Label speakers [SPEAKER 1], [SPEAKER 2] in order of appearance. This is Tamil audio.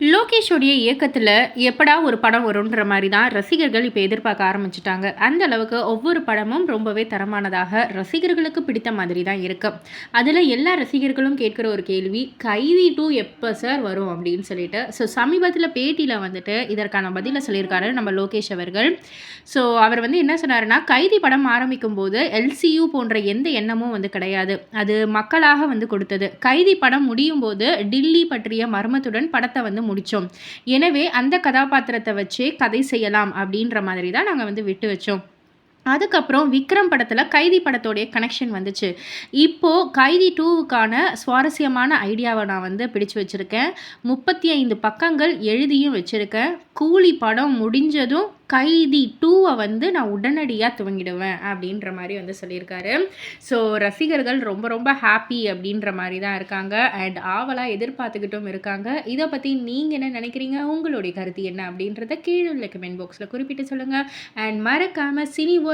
[SPEAKER 1] லோகேஷோடைய இயக்கத்தில் எப்படா ஒரு படம் வரும்ன்ற மாதிரி தான் ரசிகர்கள் இப்போ எதிர்பார்க்க ஆரம்பிச்சிட்டாங்க. அந்த அளவுக்கு ஒவ்வொரு படமும் ரொம்பவே தரமானதாக ரசிகர்களுக்கு பிடித்த மாதிரி தான் இருக்கு. அதில் எல்லா ரசிகர்களும் கேட்குற ஒரு கேள்வி கைதி டூ எப்போ சார் வரும் அப்படின்னு சொல்லிட்டு. ஸோ சமீபத்தில் பேட்டியில் வந்துட்டு இதற்கான பதிலை சொல்லியிருக்காரு நம்ம லோகேஷ் அவர்கள். ஸோ அவர் வந்து என்ன சொன்னார்னா கைதி படம் ஆரம்பிக்கும் போது எல்சியூ போன்ற எந்த எண்ணமும் வந்து கிடையாது. அது மக்களாக வந்து கொடுத்தது. கைதி படம் முடியும் போது டில்லி பற்றிய மர்மத்துடன் படத்தை வந்து முடித்தோம் எனவே அந்த கதாபாத்திரத்தை வச்சே கதை செய்யலாம் அப்படின்ற மாதிரி தான் நாங்கள் வந்து விட்டு வச்சோம். அதுக்கப்புறம் விக்ரம் படத்தில் கைதி படத்தோடைய கனெக்ஷன் வந்துச்சு. இப்போது கைதி டூவுக்கான சுவாரஸ்யமான ஐடியாவை நான் வந்து பிடிச்சு வச்சுருக்கேன். முப்பத்தி ஐந்து பக்கங்கள் எழுதியும் வச்சுருக்கேன். கூலி படம் முடிஞ்சதும் கைதி டூவை வந்து நான் உடனடியாக துவங்கிடுவேன் அப்படின்ற மாதிரி வந்து சொல்லியிருக்காரு. ஸோ ரசிகர்கள் ரொம்ப ரொம்ப ஹாப்பி அப்படின்ற மாதிரி தான் இருக்காங்க. அண்ட் ஆவலாக எதிர்பார்த்துக்கிட்டும் இருக்காங்க. இதை பற்றி நீங்கள் என்ன நினைக்கிறீங்க? உங்களுடைய கருத்து என்ன அப்படின்றத கீழே உள்ள கமெண்ட் பாக்ஸில் குறிப்பிட்டு சொல்லுங்கள் அண்ட் மறக்காமல் சினி